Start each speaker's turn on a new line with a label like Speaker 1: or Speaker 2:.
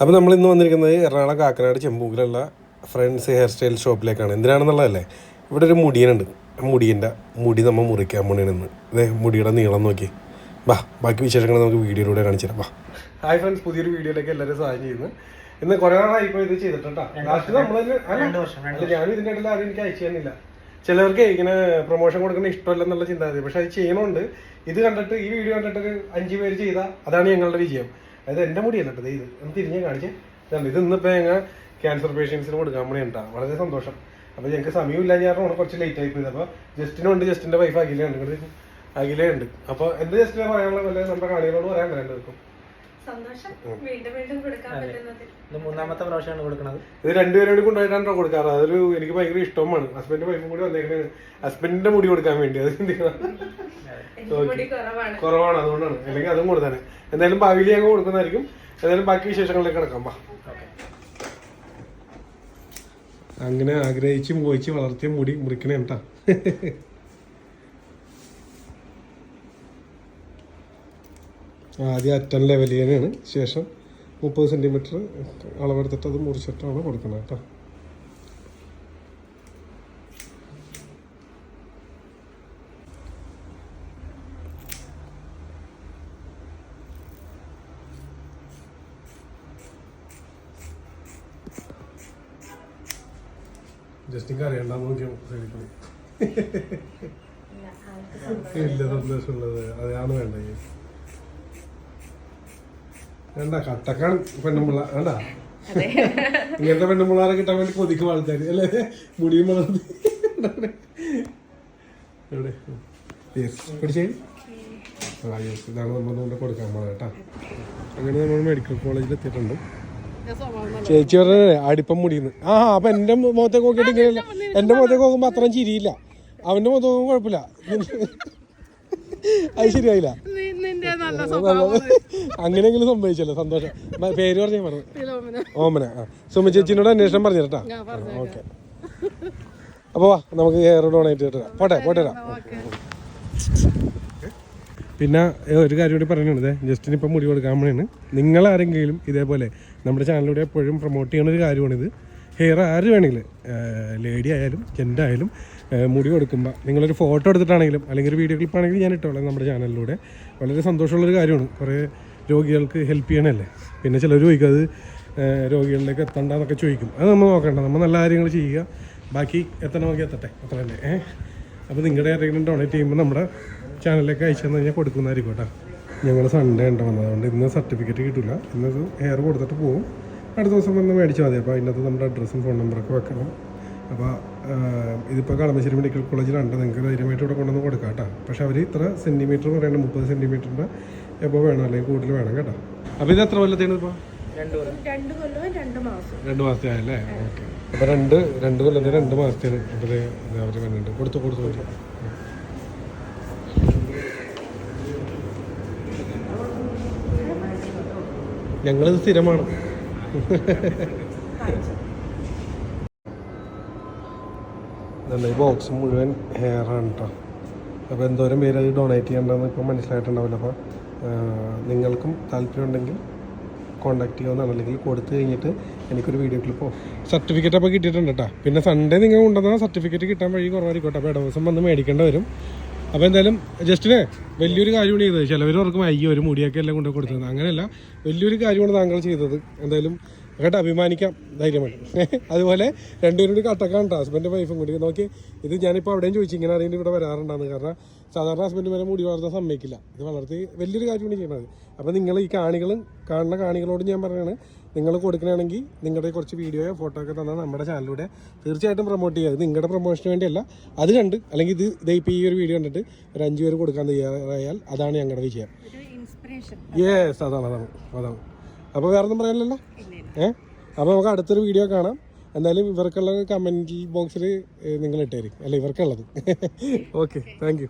Speaker 1: അപ്പോൾ നമ്മൾ ഇന്ന് വന്നിരിക്കുന്നത് എറണാകുളം കാക്കനാട് ചെമ്പൂക്കിലുള്ള ഫ്രണ്ട്സ് ഹെയർ സ്റ്റൈൽ ഷോപ്പിലേക്കാണ് എന്തിനാണെന്നുള്ളതല്ലേ? ഇവിടെ ഒരു മുടിയനുണ്ട്. മുടിയന്റെ മുടി നമ്മൾ മുറിക്കാൻ പോണേന്ന് ഇതേ മുടിയുടെ നീളം നോക്കി. വാ ബാക്കി വിശേഷങ്ങൾ നമുക്ക് വീഡിയോയിലൂടെ കാണിച്ചു തരാം. വാ ഹായ് ഫ്രണ്ട്സ് പുതിയൊരു വീഡിയോയിലേക്ക് എല്ലാവരും സഹായം ചെയ്യുന്നു. ഇന്ന് കുറേ നാളായി ഇപ്പോൾ ഇത് ചെയ്തിട്ടുണ്ടോ? ലാസ്റ്റ് നമ്മൾ ഞാൻ ഇതിന്റെ ഇടയിൽ ആരും എനിക്ക് അയച്ചു തന്നില്ല. ചിലവർക്ക് ഇങ്ങനെ പ്രൊമോഷൻ കൊടുക്കുന്ന ഇഷ്ടമല്ല എന്നുള്ള ചിന്താഗതി. പക്ഷെ അത് ചെയ്യണമുണ്ട് ഇത് കണ്ടിട്ട് ഈ വീഡിയോ കണ്ടിട്ട് ഒരു അഞ്ച് പേര് ചെയ്താൽ അതാണ് ഞങ്ങളുടെ വിജയം. അതായത് എന്റെ മുടിയല്ല കേട്ടോ ഇത്. ഒന്ന് തിരിഞ്ഞ് ഇതുണ്ട്. ഇത് ഇന്നിപ്പോൾ ഞങ്ങൾ ക്യാൻസർ പേഷ്യൻസിന് കൊടുക്കാൻ വേണ്ടി ഉണ്ടാകും വളരെ സന്തോഷം. അപ്പോൾ ഞങ്ങൾക്ക് സമയമില്ല ഞാൻ കുറച്ച് ലേറ്റ് ആയി പോയത് അപ്പോൾ ജസ്റ്റിനുണ്ട് ജസ്റ്റിന്റെ വൈഫ് അഖിലുണ്ട് അഖില ഉണ്ട് അപ്പോൾ എന്ത് ജസ്റ്റിനെ പറയാനുള്ള നമ്മുടെ കാണികളോട് പറയാൻ രണ്ടുപേർക്കും
Speaker 2: മൂന്നാമത്തെ പ്രാവശ്യമാണ് കൊടുക്കുന്നത്
Speaker 1: ഇത് രണ്ടുപേരോട് കൊണ്ടുപോയിട്ടാണ് കൊടുക്കാറ്. അതൊരു എനിക്ക് ഭയങ്കര ഇഷ്ടമാണ്. ഹസ്ബൻഡ് വൈഫും കൂടി വന്നേക്കുന്നത് ഹസ്ബൻഡിന്റെ മുടി കൊടുക്കാൻ വേണ്ടി അത്. ചിന്തിക്കണം
Speaker 3: മുടി കുറവാണ്.
Speaker 1: കുറവാണ് അതുകൊണ്ടാണ്. അല്ലെങ്കിൽ അതും കൊടുത്താണ് എന്തായാലും ഭാവിയിൽ ഞങ്ങൾ കൊടുക്കുന്നതായിരിക്കും. എന്തായാലും ബാക്കി വിശേഷങ്ങളിലേക്ക് കിടക്കാം. വാ. അങ്ങനെ ആഗ്രഹിച്ച് മോഹിച്ച് വളർത്തിയ മുടി മുറിക്കണേ കേട്ടാ. ആദ്യം അറ്റൻ ലെവൽ ചെയ്യാനാണ് ശേഷം മുപ്പത് സെന്റിമീറ്റർ അളവെടുത്തിട്ട് അത് മുറിച്ചിട്ടാണ് കൊടുക്കുന്നത് കേട്ടോ. ജസ്റ്റിക്ക് അറിയണ്ടെന്ന് നോക്കിയാൽ ഇല്ല സന്തോഷമുള്ളത്. അതാണ് വേണ്ടത്. വേണ്ട കട്ടക്കാൻ പെണ്ണുമ്പിള്ള വേണ്ട. ഇങ്ങനത്തെ പെണ്ണുമ്പിള്ളാരെ കിട്ടാൻ വേണ്ടി കൊതിക്കും ആൾക്കാർ അല്ലേ? മുടിയും വളർത്തി എവിടെ? Yes. പിടിച്ചേ? ആ യെസ് ഇതാണ് നമ്മൾ കൊണ്ട് കൊടുക്കാൻ പോണത് കേട്ടാ. അങ്ങനെ നമ്മൾ മെഡിക്കൽ കോളേജിൽ എത്തിയിട്ടുണ്ട്. ചേച്ചി പറഞ്ഞേ അടിപ്പം മുടിയുന്നു ആ അപ്പൊ എന്റെ മുഖത്തേക്ക് നോക്കിയിട്ട് ഇങ്ങനെയല്ല. എന്റെ മുഖത്തേക്ക് നോക്കുമ്പോ അത്രയും ചിരിയില്ല. അവന്റെ മുഖത്ത് നോക്കുമ്പോൾ കുഴപ്പമില്ല. അത് ശരിയായില്ല. അങ്ങനെയെങ്കിലും സംഭവിച്ചല്ലോ സന്തോഷം. പേര് പറഞ്ഞേ പറഞ്ഞു ഓമന ആ. സുമ ചേച്ചിനോട് അന്വേഷണം പറഞ്ഞു കേട്ടാ ഓക്കെ. അപ്പൊ വാ നമുക്ക് ഹെയർ ഡൊണേറ്റ് ചെയ്തിട്ട് പോട്ടെ പോട്ടെ. പിന്നെ ഒരു കാര്യം കൂടി പറയുന്നത് ജസ്റ്റിന് ഇപ്പം മുടി കൊടുക്കാൻ വേണ്ടിയാണ് നിങ്ങൾ ആരെങ്കിലും ഇതേപോലെ നമ്മുടെ ചാനലിലൂടെ എപ്പോഴും പ്രൊമോട്ട് ചെയ്യുന്ന ഒരു കാര്യമാണിത്. ഹെയർ ആര് വേണമെങ്കിലും ലേഡി ആയാലും ജെന്റ് ആയാലും മുടി കൊടുക്കുമ്പോൾ നിങ്ങളൊരു ഫോട്ടോ എടുത്തിട്ടാണെങ്കിലും അല്ലെങ്കിൽ ഒരു വീഡിയോ ക്ലിപ്പാണെങ്കിലും ഞാൻ ഇട്ടോളാം നമ്മുടെ ചാനലിലൂടെ വളരെ സന്തോഷമുള്ളൊരു കാര്യമാണ്. കുറേ രോഗികൾക്ക് ഹെൽപ്പ് ചെയ്യണമല്ലേ പിന്നെ ചിലർ ചോദിക്കും അത് രോഗികളിലേക്ക് എത്തണ്ടെന്നൊക്കെ ചോദിക്കും. അത് നമ്മൾ നോക്കണ്ട. നമ്മൾ നല്ല കാര്യങ്ങൾ ചെയ്യുക. ബാക്കി എത്തണമെങ്കിൽ എത്തട്ടെ. അത്ര തന്നെ ഏഹ് അപ്പോൾ നിങ്ങളുടെ ആരെങ്കിലും ഡൊണേറ്റ് ചെയ്യുമ്പോൾ നമ്മുടെ ചാനലിലേക്ക് അയച്ചു തന്നു കഴിഞ്ഞാൽ കൊടുക്കുന്നതായിരിക്കും കേട്ടോ. ഞങ്ങൾ സൺഡേ ഉണ്ട് വന്നതുകൊണ്ട് ഇന്ന് സർട്ടിഫിക്കറ്റ് കിട്ടില്ല ഇന്നത് ഹെയർ കൊടുത്തിട്ട് പോകും അടുത്ത ദിവസം വന്ന് മേടിച്ചാൽ മതി. അപ്പോൾ അതിനകത്ത് നമ്മുടെ അഡ്രസ്സും ഫോൺ നമ്പറൊക്കെ വെക്കണം. അപ്പോൾ ഇതിപ്പോൾ കളമശ്ശേരി മെഡിക്കൽ കോളേജിലുണ്ട് നിങ്ങൾക്ക് ധൈര്യമായിട്ട് ഇവിടെ കൊണ്ടുവന്ന് കൊടുക്കാം കേട്ടോ. പക്ഷേ അവർ ഇത്ര സെന്റിമീറ്റർ പറയുന്നത് മുപ്പത് സെന്റിമീറ്ററിന്റെ എപ്പോൾ വേണം അല്ലെങ്കിൽ കൂടുതൽ വേണം കേട്ടോ. അപ്പോൾ ഇത് എത്ര കൊല്ലത്തേണ് ഇപ്പോൾ
Speaker 2: രണ്ടു
Speaker 1: മാസത്തെ ആയല്ലേ ഓക്കെ. അപ്പോൾ രണ്ട് രണ്ട് കൊല്ലത്തിന് രണ്ട് മാസത്തേന് ഇപ്പോൾ അവർ വരുന്നുണ്ട് കൊടുത്തു കൊടുത്തു കൊടുത്തു. ഞങ്ങളിത് സ്ഥിരമാണ്. ഇതല്ല ഈ ബോക്സ് മുഴുവൻ ഹെയർ ആണ് കേട്ടോ അപ്പോൾ എന്തോരം പേര് അത് ഡൊണേറ്റ് ചെയ്യണ്ടെന്ന് ഇപ്പോൾ മനസ്സിലായിട്ടുണ്ടാവില്ല. അപ്പോൾ നിങ്ങൾക്കും താല്പര്യമുണ്ടെങ്കിൽ കോൺടാക്ട് ചെയ്യാവുന്നതാണ്. അല്ലെങ്കിൽ കൊടുത്തു കഴിഞ്ഞിട്ട് എനിക്കൊരു വീഡിയോ ക്ലിപ്പോ സർട്ടിഫിക്കറ്റ് അപ്പോൾ കിട്ടിയിട്ടുണ്ട് കേട്ടോ പിന്നെ സൺഡേ നിങ്ങൾ കൊണ്ടുവന്നാൽ സർട്ടിഫിക്കറ്റ് കിട്ടാൻ വഴി കുറവായിരിക്കും അപ്പോൾ ഇടവസം വന്ന് മേടിക്കേണ്ടി വരും. അപ്പോൾ എന്തായാലും ജസ്റ്റിനെ വലിയൊരു കാര്യമാണ് ചെയ്തത്. ചിലവർ ഓർക്കും അയ്യോ ഒരു മുടിയൊക്കെ എല്ലാം കൊണ്ടുപോയി കൊടുത്തത് അങ്ങനെയല്ല വലിയൊരു കാര്യമാണ് താങ്കൾ ചെയ്തത്. എന്തായാലും കേട്ടോ അഭിമാനിക്കാം ധൈര്യമായി അതുപോലെ രണ്ടുപേരും കൂടി കട്ടക്കാൻ കേട്ടോ ഹസ്ബൻഡ് വൈഫും കൂടി. നോക്കി ഇത് ഞാനിപ്പോൾ അവിടെയും ചോദിച്ചു ഇങ്ങനെ അറിയുന്നത് ഇവിടെ വരാറുണ്ടാന്ന്. കാരണം സാധാരണ ഹസ്ബൻഡ് വരെ മുടി വളർത്താൻ സമ്മതിക്കില്ല. ഇത് വളർത്തി വലിയൊരു കാര്യമാണ് ചെയ്യുന്നത്. അപ്പോൾ നിങ്ങൾ ഈ കാണികളും കാണുന്ന കാണികളോട് ഞാൻ പറയുകയാണ് നിങ്ങൾ കൊടുക്കണമെങ്കിൽ നിങ്ങളുടെ കുറച്ച് വീഡിയോയോ ഫോട്ടോ ഒക്കെ തന്നാൽ നമ്മുടെ ചാനലിലൂടെ തീർച്ചയായിട്ടും പ്രൊമോട്ട് ചെയ്യുക. ഇത് നിങ്ങളുടെ പ്രൊമോഷന് വേണ്ടിയല്ല അത് കണ്ട് അല്ലെങ്കിൽ ഇത് ഇതേ ഇപ്പോൾ ഈ ഒരു വീഡിയോ കണ്ടിട്ട് ഒരു അഞ്ച് പേര് കൊടുക്കാൻ തയ്യാറായാൽ അതാണ് ഞങ്ങളുടെ വിജയം. യെസ് അതാണ് അതാണ് അതാണ്. അപ്പോൾ വേറെ ഒന്നും പറയാനില്ലല്ലോ ഏ? അപ്പോൾ നമുക്ക് അടുത്തൊരു വീഡിയോ കാണാം. എന്തായാലും ഇവർക്കുള്ള കമന്റ് ബോക്സിൽ നിങ്ങൾ ഇട്ടായിരിക്കും അല്ല ഇവർക്കുള്ളത്. Okay thank